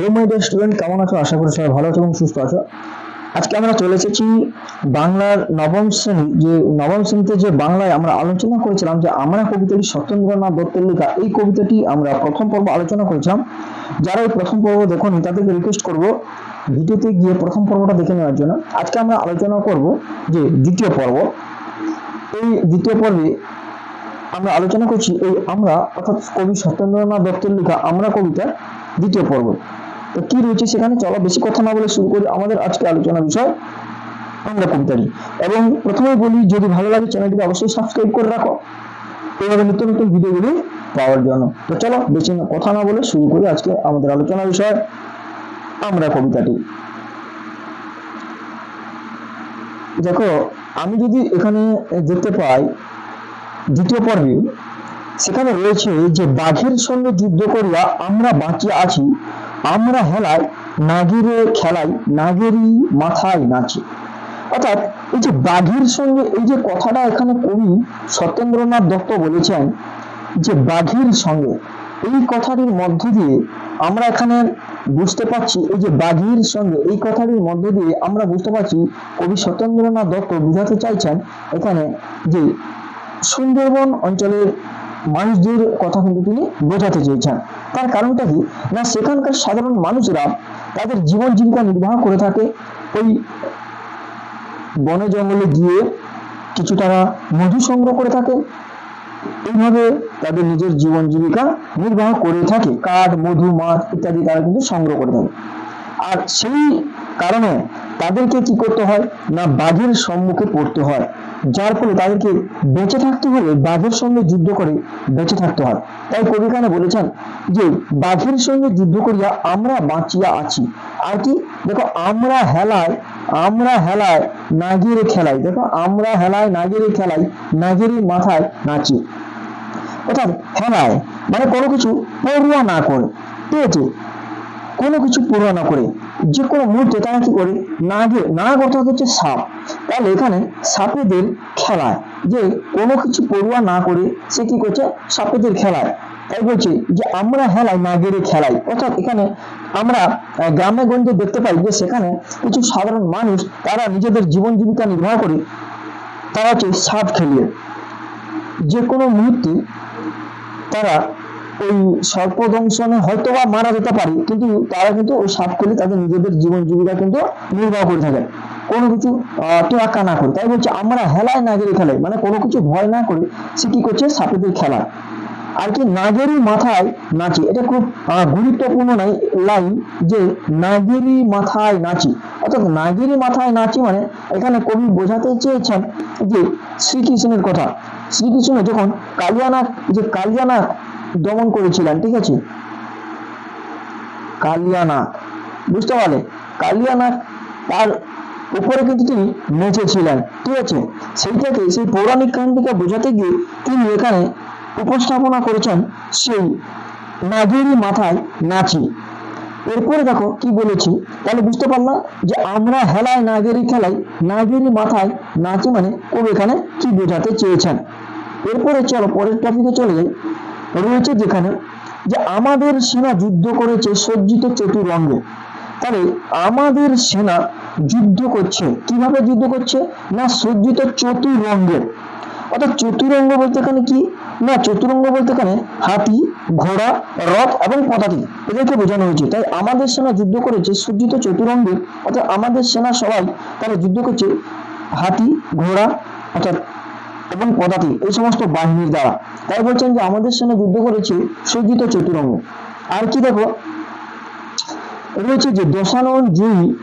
Hello my dear student কেমন আছো? আশা করি সবাই ভালো আছো এবং সুস্থ আছো। আজকে আমরা চলে এসেছি বাংলার নবম শ্রেণি। যে নবম শ্রেণীতে যে বাংলায় আমরা আলোচনা করেছিলাম যে আমরা কবিতাটি সত্যেন্দ্রনাথ দত্তের লেখা, এই কবিতাটি আমরা প্রথম পর্ব আলোচনা করেছিলাম। যারা এই প্রথম পর্ব দেখোনি, তাদেরকে রিকোয়েস্ট করব ভিডিওতে গিয়ে প্রথম পর্বটা দেখে নেওয়ার জন্য। আজকে আমরা আলোচনা করব যে দ্বিতীয় পর্ব। এই দ্বিতীয় পর্বে আমরা আলোচনা করছি এই আমরা, অর্থাৎ কবি সত্যেন্দ্রনাথ দত্তের লেখা আমরা কবিতা দ্বিতীয় পর্ব। তো কি রয়েছে সেখানে চলো, বেশি কথা না বলে শুরু করি আমাদের আজকে আলোচনা বিষয় আমরা কবিতাটি এবং প্রথমেই বলি, যদি ভালো লাগে চ্যানেলটিকে অবশ্যই সাবস্ক্রাইব করে রাখো। এইভাবে নিত্য নতুন ভিডিওগুলি পাওয়ার জন্য। তো চলো, বেশি কথা না বলে শুরু করি আজকে আমাদের আলোচনা বিষয়। আমরা কবিতাটি। দেখো, আমি যদি এখানে দেখতে পাই, দ্বিতীয় পর্বে, সেখানে রয়েছে যে বাঘের সঙ্গে যুদ্ধ করিয়া আমরা বাঁচিয়া আছি আমরা হেলায় নাগিরে খেলাই, নাগেরই মাথায় নাচি। অর্থাৎ এই যে বাঘের সঙ্গে এই যে কথাটা এখানে কবি সত্যেন্দ্রনাথ দত্ত বলেছেন যে বাঘের সঙ্গে, এই কথাটির মধ্য দিয়ে আমরা এখানে বুঝতে পারছি, এই যে বাঘের সঙ্গে এই কথাটির মধ্য দিয়ে আমরা বুঝতে পারছি, কবি সত্যেন্দ্রনাথ দত্ত বোঝাতে চাইছেন এখানে যে সুন্দরবন অঞ্চলের মানুষদের কথা কিন্তু তিনি বোঝাতে চেয়েছেন। তার কারণটা কি? না, সেখানকার সাধারণ মানুষরা তাদের জীবন জীবিকা নির্বাহ করে থাকে। ওই বনে জঙ্গলে গিয়ে কিছু তারা মধু সংগ্রহ করে থাকে। এইভাবে তাদের নিজের জীবন জীবিকা নির্বাহ করে থাকে। কাঠ, মধু, মাছ ইত্যাদি তারা কিন্তু সংগ্রহ করে থাকে। আর সেই কারণে তাদেরকে কি করতে হয়? না বাঘের সম্মুখে পড়তে হয়। যার ফলে তাদেরকে বেঁচে থাকতে হলে বাঘের সঙ্গে যুদ্ধ করে বেঁচে থাকতে হয়। তাই কবি এখানে বলেছেন যে, বাঘের সঙ্গে যুদ্ধ করিয়া আমরা বাঁচিয়া আছি। আর কি? দেখো, আমরা হেলায় আমরা হেলায় নাগিরে খেলাই। দেখো, আমরা হেলায়, নাগিরে খেলাই নাগিরের মাথায় নাচি। অর্থাৎ হেলায় মানে কোনো কিছু পড়ুয়া না করে। ঠিক আছে? কোনো কিছু পূরণ না করে, যে কোনো মুহূর্তে তারা কি করে? নাগে নাগ অর্থাৎ হচ্ছে সাপ। তাহলে এখানে সাপেদের খেলায়, যে কোনো কিছু পড়ুয়া না করে, সে কি করছে? সাপেদের খেলায়। তাই বলছে যে, আমরা হেলাই নাগেরে খেলাই। অর্থাৎ এখানে আমরা গ্রামে গঞ্জে দেখতে পাই যে, সেখানে কিছু সাধারণ মানুষ, তারা নিজেদের জীবন জীবিকা নির্বাহ করে, তারা হচ্ছে সাপ খেলিয়ে। যে কোনো মুহূর্তে তারা ওই সর্পদংশনে হয়তো বা মারা যেতে পারে, কিন্তু তারা কিন্তু ওই সাপ খেলে তাদের নিজেদের জীবন জীবিকা কিন্তু নির্বাহ করে থাকে কোনো কিছু তোয়াক্কা না করে। তাই বলছে, আমরা হেলায় নাগেরি খেলাই মানে কোনো কিছু ভয় না করে সে কি করছে? সাপেদের খেলা। আর কি নাগেরি মাথায় নাচি। এটা খুব গুরুত্বপূর্ণ নাই, লাইন যে নাগেরি মাথায় নাচি। অর্থাৎ নাগেরি মাথায় নাচি মানে এখানে কবি বোঝাতে চেয়েছেন যে শ্রীকৃষ্ণের কথা। শ্রীকৃষ্ণ যখন কালিয়ানাগ, যে কালিয়ানাগ দমন করেছিলেন, ঠিক আছে? কালিয়ানাগ বুঝতে পারলে? কালিয়ানাগ তার উপরে কিন্তু তিনি নেচেছিলেন ঠিক আছে? সেইটাকে সেই পৌরাণিক কাহিনীকে বোঝাতে গিয়ে তিনি এখানে উপস্থাপনা করেছেন সেই নাগেরই মাথায় নাচি। এরপরে দেখো কি বলেছি, তাহলে বুঝতে পারলাম যে আমরা হেলায় নাগেরি খেলাই নাগেরি মাথায় নাচি মানে কবি এখানে কি বোঝাতে চেয়েছেন। এরপরে চলো পরের টপিকে চলে যাই। রয়েছে যেখানে যে আমাদের সেনা যুদ্ধ করেছে সজ্জিত চতুরঙ্গে। তাহলে আমাদের সেনা যুদ্ধ করছে, কীভাবে যুদ্ধ করছে? না সজ্জিত চতুরঙ্গে। অর্থাৎ চতুরঙ্গ বলতে এখানে কি? না, চতুরঙ্গ বলতে এখানে হাতি, ঘোড়া, রথ এবং পদাতি এদেরকে বোঝানো হয়েছে। তাই আমাদের সেনা যুদ্ধ করেছে সজ্জিত চতুরঙ্গে। অর্থাৎ আমাদের সেনা সবাই তারা যুদ্ধ করছে হাতি, ঘোড়া, অর্থাৎ এবং পদাতি এই সমস্ত বাহিনীর দ্বারা। তাই বলছেন যে আমাদের সেনা যুদ্ধ করেছে সজ্জিত চতুরঙ্গ। আর কি দেখো? রয়েছে যে দশানন জয়ী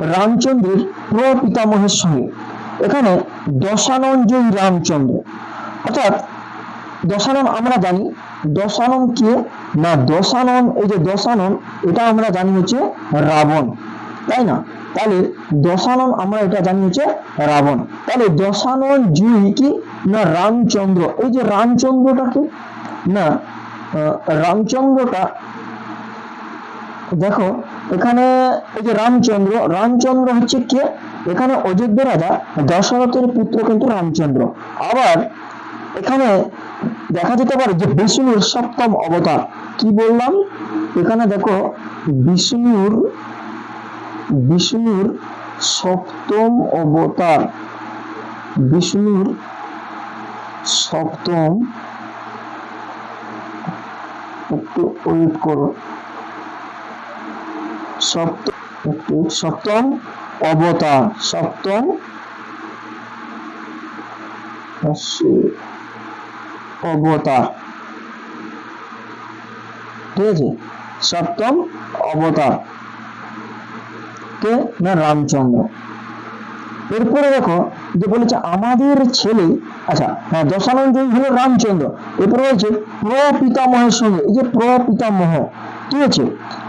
রামচন্দ্রের প্রপিতামহের সঙ্গে। এখানে দশানন জয়ী রামচন্দ্র। অর্থাৎ দশানন আমরা জানি, দশানন কে? না, দশানন, এই যে দশানন, এটা আমরা জানি হচ্ছে রাবণ। তাই না? তাহলে দশানন আমরা এটা জানি হচ্ছে রাবণ। তাহলে দশানন জুই কি না রামচন্দ্র? এই যে রামচন্দ্রটাকে না রামচন্দ্রটা, দেখো, এখানে এই যে রামচন্দ্র রামচন্দ্র হচ্ছে কে? এখানে অযোধ্যা রাজা, দশরথের পুত্র কিন্তু রামচন্দ্র। আবার এখানে দেখা যেতে পারে যে বিষ্ণুর সপ্তম অবতার। কি বললাম? এখানে দেখো, বিষ্ণুর বিষ্ণুর সপ্তম অবতার। বিষ্ণুর সপ্তম একটু ওয়েট করো। সপ্তম সপ্তম অবতার। সপ্তম অবতার। ঠিক আছে? সপ্তম অবতার। কে না রামচন্দ্র? এরপরে দেখো যে বলেছে আমাদের ছেলে আচ্ছা হ্যাঁ দশানন্দী হলো রামচন্দ্র। এরপরে হয়েছে প্রপিতামহের সঙ্গে, এই যে প্রপিতামহ ঠিক আছে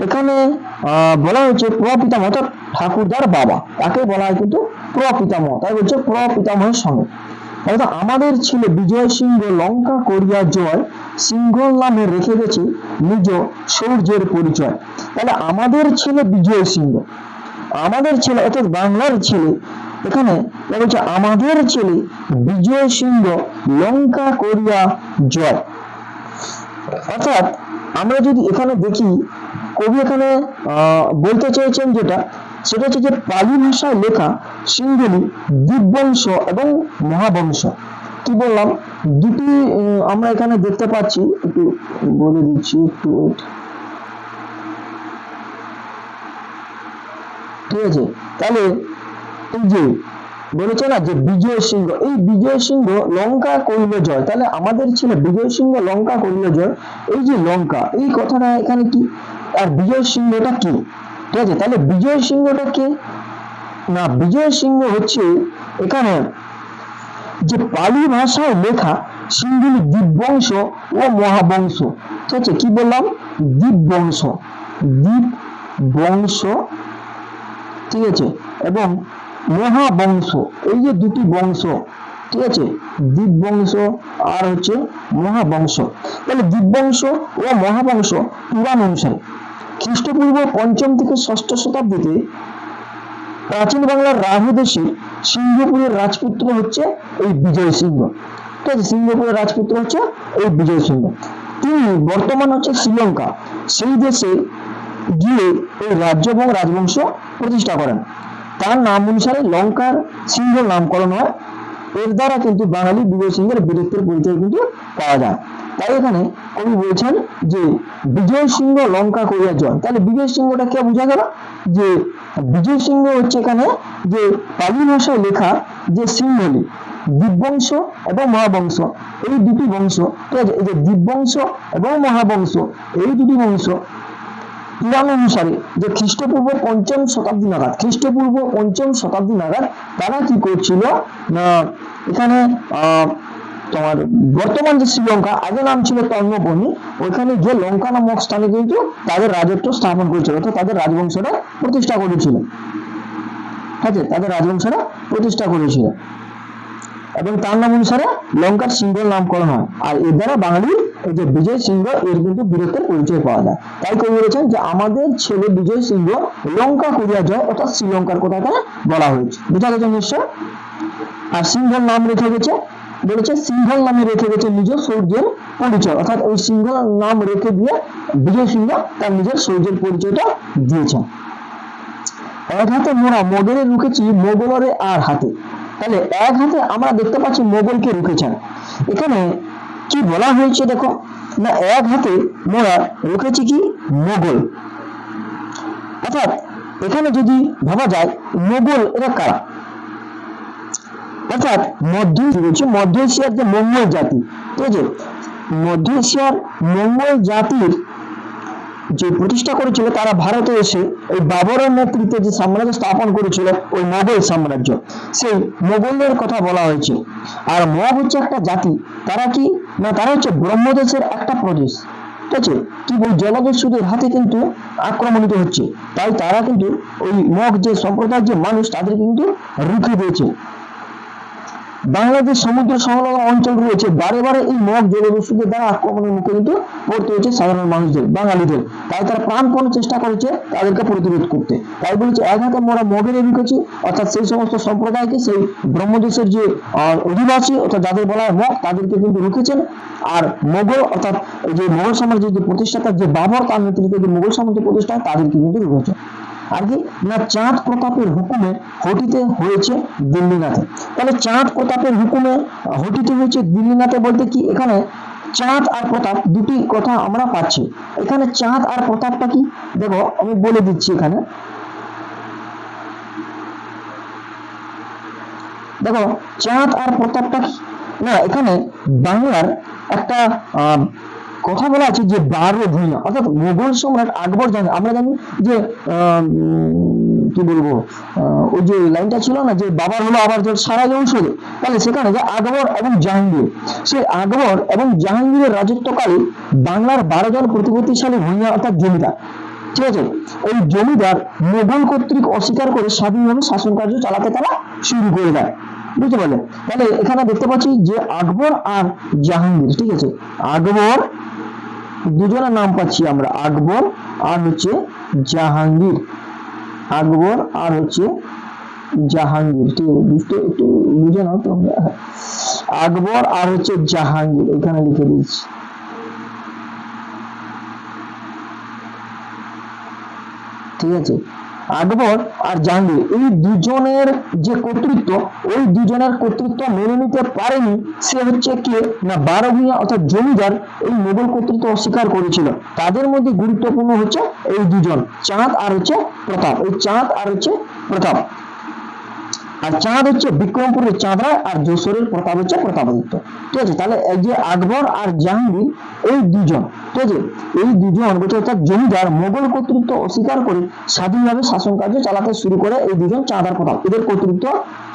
এখানে বলা হয়েছে প্রপিতামহ, অর্থাৎ ঠাকুরদার বাবা, তাকে বলা হয় কিন্তু প্রপিতামহ, তাই বলছে প্রপিতামহের সঙ্গে। অর্থাৎ আমাদের ছেলে বিজয় সিংহ লঙ্কা করিয়া জয় সিংহ নামে রেখে গেছে নিজ সৌর্যের পরিচয়। তাহলে আমাদের ছেলে বিজয় সিংহ আমাদের ছেলে, অর্থাৎ বাংলার ছেলে, এখানে বলছে, আমাদের ছেলে বিজয় সিংহ, লঙ্কা করিয়া জয়। অর্থাৎ আমরা যদি এখানে দেখি, কবি এখানে বলতে চেয়েছেন যেটা, সেটা হচ্ছে যে পালি ভাষায় লেখা সিংহলি দ্বীপবংশ এবং মহাবংশ। কি বললাম? দুটি আমরা এখানে দেখতে পাচ্ছি, একটু বলে দিচ্ছি, একটু wait। ঠিক আছে তাহলে এই যে বলেছে না যে বিজয় সিংহ, এই বিজয় সিংহ লঙ্কা করিল জয়। তাহলে আমাদের ছিল বিজয় সিংহ, লঙ্কা করিল জয়। এই যে লঙ্কা, এই কথাটা এখানে কি? আর বিজয় সিংহটা কি? ঠিক আছে, তাহলে বিজয় সিংহটা কে? না, বিজয় সিংহ হচ্ছে এখানে যে পালি ভাষায় লেখা সিংহলি দ্বীপবংশ ও মহাবংশ। ঠিক আছে, কি বললাম? দ্বীপবংশ দ্বীপ বংশ ঠিক আছে? এবং মহাবংশ, এই যে দুটি বংশ, ঠিক আছে? দ্বীপবংশ আর হচ্ছে মহাবংশ। তাহলে দ্বীপবংশ ও মহাবংশ পুরাণ অনুসারে খ্রিস্টপূর্ব পঞ্চম থেকে ষষ্ঠ শতাব্দীতে প্রাচীন বাংলার রাহু সিংহপুরের রাজপুত্র হচ্ছে এই বিজয় সিংহ। ঠিক আছে? সিংহপুরের রাজপুত্র হচ্ছে এই বিজয় সিংহ। তিনি বর্তমান হচ্ছে শ্রীলঙ্কা। সেই দেশে গিয়ে এই রাজ্য এবং রাজবংশ প্রতিষ্ঠা করেন। তার নাম অনুসারে লঙ্কার সিংহ নামকরণ হয়। এর দ্বারা কিন্তু বাঙালি বিজয় সিংহের বীরত্বের পরিচয় কিন্তু পাওয়া যায়। তাই এখানে কবি বলছেন যে, বিজয় সিংহ লঙ্কা করিয়া জয়। তাহলে বিজয় সিংহটা কে বোঝা গেল? যে, বিজয় সিংহ হচ্ছে এখানে যে পালি ভাষায় লেখা যে সিংহলি দ্বীপবংশ এবং মহাবংশ। এই দুটি বংশ, ঠিক আছে? এই যে দ্বীপবংশ এবং মহাবংশ, এই দুটি বংশ পুরাণ অনুসারে যে খ্রিস্টপূর্ব পঞ্চম শতাব্দী নাগাদ, খ্রিস্টপূর্ব পঞ্চম শতাব্দী নাগাদ তারা কি করছিল? না, এখানে তোমার বর্তমান যে শ্রীলঙ্কা আগে নাম ছিল তন্মবনি ওইখানে গিয়ে লঙ্কা নামক স্থানে কিন্তু তাদের রাজত্ব স্থাপন করেছিল, অর্থাৎ তাদের রাজবংশটা প্রতিষ্ঠা করেছিল। ঠিক আছে? তাদের রাজবংশটা প্রতিষ্ঠা করেছিল। এবং তার নাম অনুসারে লঙ্কার সিংহের নামকরণ হয়। আর এর দ্বারা বাঙালির এই যে বিজয় সিংহ, এর কিন্তু বীরত্বের পরিচয় পাওয়া যায়। তাই কবি বলেছেন যে, আমাদের ছেলে বিজয় সিংহ লঙ্কা করিয়া জয় অর্থাৎ শ্রীলঙ্কার কথা এখানে বলা হয়েছে। বুঝা গেছে নিশ্চয় আর সিংহর নাম রেখে গেছে, বলেছে সিংহল নামে রেখে গেছে নিজ সৌর্যের পরিচয়। অর্থাৎ ওই সিংহল নাম রেখে দিয়ে বিজয় সিংহ তার নিজের সৌর্যের পরিচয়টা দিয়েছেন। এক হাতে মোড়া মোগলে রুখেছি, মোগলরে আর হাতে। তাহলে এক হাতে আমরা দেখতে পাচ্ছি মোগলকে রুখেছেন। এখানে কি বলা হয়েছে দেখো? না, এক হাতে মোড়া রুখেছি কি? মোগল। অর্থাৎ এখানে যদি ভাবা যায়, মোগল এরা কারা? অর্থাৎ মধ্য বলছি মধ্য এশিয়ার যে মঙ্গল জাতি, ঠিক আছে? মধ্য এশিয়ার মঙ্গল জাতির যে প্রতিষ্ঠা করেছিল তারা ভারতে এসে ওই বাবরের নেতৃত্বে যে সাম্রাজ্য স্থাপন করেছিল, ওই মোগল সাম্রাজ্য। সেই মোগলদের কথা বলা হয়েছে। আর মগ হচ্ছে একটা জাতি। তারা কি? না, তারা হচ্ছে ব্রহ্মদেশের একটা প্রদেশ। ঠিক আছে? কি বল হাতে কিন্তু আক্রমণিত হচ্ছে। তাই তারা কিন্তু ওই মগ যে সম্প্রদায়ের যে মানুষ তাদের কিন্তু রুখে দিয়েছে। বাংলাদেশ সমুদ্র সংলগ্ন অঞ্চল রয়েছে। বারে বারে এই মগ জলদস্যুদের দ্বারা আক্রমণের মুখে কিন্তু পড়তে হয়েছে সাধারণ মানুষদের, বাঙালিদের। তাই তারা প্রাণপণ চেষ্টা করেছে তাদেরকে প্রতিরোধ করতে। তাই বলেছে, এক হাতে মোরা মগের রুখেছি অর্থাৎ সেই সমস্ত সম্প্রদায়কে, সেই ব্রহ্মদেশের যে অধিবাসী, অর্থাৎ যাদের বলা হয় মগ, তাদেরকে কিন্তু রুখেছেন। আর মোগল, অর্থাৎ যে মোগল সাম্রাজ্যের যে প্রতিষ্ঠাতা যে বাবর, তার নেতৃত্বে যে মোগল সাম্রাজ্য প্রতিষ্ঠা তাদেরকে কিন্তু রুখেছে আর কি? না, চাঁদ প্রতাপের হুকুমে হটিতে হয়েছে দিল্লিনাথে। তাহলে চাঁদ প্রতাপের হুকুমে হটিতে হয়েছে দিল্লিনাথে বলতে কি? এখানে চাঁদ আর প্রতাপ দুটি কথা আমরা পাচ্ছি। এখানে চাঁদ আর প্রতাপটা কি? দেখো, আমি বলে দিচ্ছি এখানে। দেখো, চাঁদ আর প্রতাপটা কি? না, এখানে বাংলার একটা কথা বলা আছে যে বারো ভূঁইয়া অর্থাৎ মোগল সম্রাট আকবর জানে আমরা জানি যে কি বলব ওই যে লাইনটা ছিল না যে বাবার হলো আবার যে সারা ঔষধে তাহলে সেখানে যে আকবর এবং জাহাঙ্গীর। সেই আকবর এবং জাহাঙ্গীরের রাজত্বকালে বাংলার বারো জন প্রতিপত্তিশালী ভূঁইয়া অর্থাৎ জমিদার। ঠিক আছে? এই জমিদার মোগল কর্তৃক অস্বীকার করে স্বাধীনভাবে শাসন কার্য চালাতে তারা শুরু করে দেয়। বুঝতে পারলে? তাহলে এখানে দেখতে পাচ্ছি যে আকবর আর জাহাঙ্গীর, ঠিক আছে? আকবর দুজনের নাম পাচ্ছি আমরা আকবর, আর হচ্ছে জাহাঙ্গীর। আকবর, আর হচ্ছে জাহাঙ্গীর। বুঝতে একটু বুঝে নাও তোমরা। আকবর, আর হচ্ছে জাহাঙ্গীর, এখানে লিখে দিচ্ছি। ঠিক আছে? আকবর আর জাহাঙ্গীর। এই দুজনের যে কর্তৃত্ব ওই দুজনের কর্তৃত্ব মেনে নিতে পারেনি, সে হচ্ছে কে? না বারো ভূঁইয়া অর্থাৎ জমিদার এই মোগল কর্তৃত্ব অস্বীকার করেছিল। তাদের মধ্যে গুরুত্বপূর্ণ হচ্ছে এই দুজন, চাঁদ আর হচ্ছে প্রতাপ। এই চাঁদ আর হচ্ছে প্রতাপ। আর চাঁদ হচ্ছে বিক্রমপুরের চাঁদ আর যশোরের প্রতাপ হচ্ছে প্রতাপাদিত্য। ঠিক আছে? তাহলে এই যে আকবর আর জাহাঙ্গীর, এই দুজন, ঠিক আছে? এই দুজন অর্থাৎ জমিদার, মোগল কর্তৃত্ব অস্বীকার করে স্বাধীনভাবে শাসন কার্য চালাতে শুরু করে এই দুজন চাঁদ আর প্রতাপ। এদের কর্তৃত্ব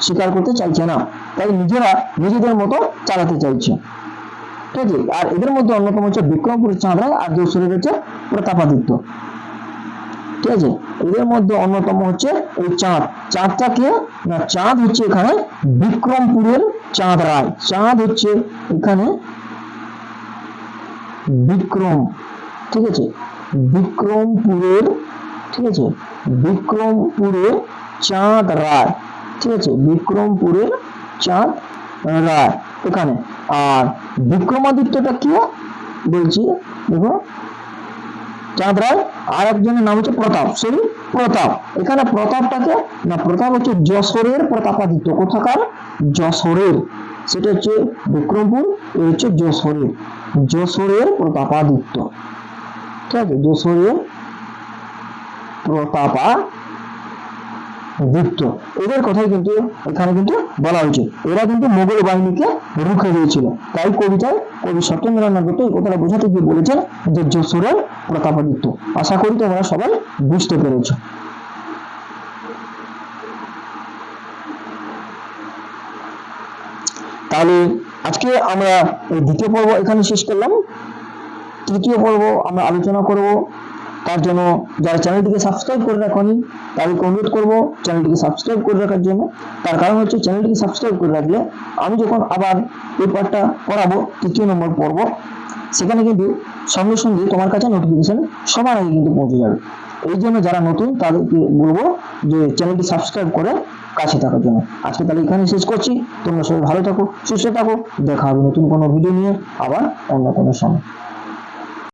স্বীকার করতে চাইছে না। তাই নিজেরা নিজেদের মতো চালাতে চাইছে। ঠিক আছে? আর এদের মধ্যে অন্যতম হচ্ছে বিক্রমপুরের চাঁদ রায় আর যশোরের হচ্ছে প্রতাপাদিত্য। ঠিক আছে এদের মধ্যে অন্যতম হচ্ছে এই চাঁদ। চাঁদটা কে? না, চাঁদ হচ্ছে এখানে বিক্রমপুরের চাঁদ রায়। চাঁদ হচ্ছে এখানে বিক্রম। ঠিক আছে? বিক্রমপুরের, ঠিক আছে? বিক্রমপুরের চাঁদ রায়। ঠিক আছে? বিক্রমপুরের চাঁদ রায় এখানে। আর বিক্রমাদিত্যটা কি? বলছি দেখো চাঁদ রায় আর একজনের নাম হচ্ছে প্রতাপ। সরি প্রতাপ। এখানে প্রতাপটাকে, না, প্রতাপ হচ্ছে যশোরের প্রতাপাদিত্য। কোথাকার? যশোরের। সেটা হচ্ছে বিক্রমপুর, এ হচ্ছে যশোরের। যশোরের প্রতাপাদিত্য। ঠিক আছে? যশোরের প্রতাপা দিত্য এদের কথাই কিন্তু এখানে কিন্তু বলা হয়েছে। এরা কিন্তু মোগল বাহিনীকে রুখে দিয়েছিল। তাই কবিতায় কবি সত্যেন্দ্রনাথ দত্ত এই কথাটা বোঝাতে গিয়ে বলেছেন যে যশোরের প্রতাপাদিত্য। আশা করি তোমরা সবাই বুঝতে পেরেছ। তাহলে আজকে আমরা এই দ্বিতীয় পর্ব এখানে শেষ করলাম। তৃতীয় পর্ব আমরা আলোচনা করব। তার জন্য যারা চ্যানেলটিকে সাবস্ক্রাইব করে রাখনি তাদেরকে অনুরোধ করব চ্যানেলটিকে সাবস্ক্রাইব করে রাখার জন্য। তার কারণ হচ্ছে চ্যানেলটিকে সাবস্ক্রাইব করে রাখলে আমি যখন আবার পার্টটা করাবো তৃতীয় নম্বর পর্ব, সেখানে কিন্তু সঙ্গে সঙ্গে তোমার কাছে নোটিফিকেশন সবার আগে কিন্তু পৌঁছে যাবে। এই জন্য যারা নতুন, তাদেরকে বলব যে চ্যানেলটি সাবস্ক্রাইব করে কাছে থাকার জন্য। আজকে তাহলে এখানে শেষ করছি। তোমরা সবাই ভালো থাকো, সুস্থ থাকো। দেখা হবে নতুন কোনো ভিডিও নিয়ে আবার অন্য কোনো সময়।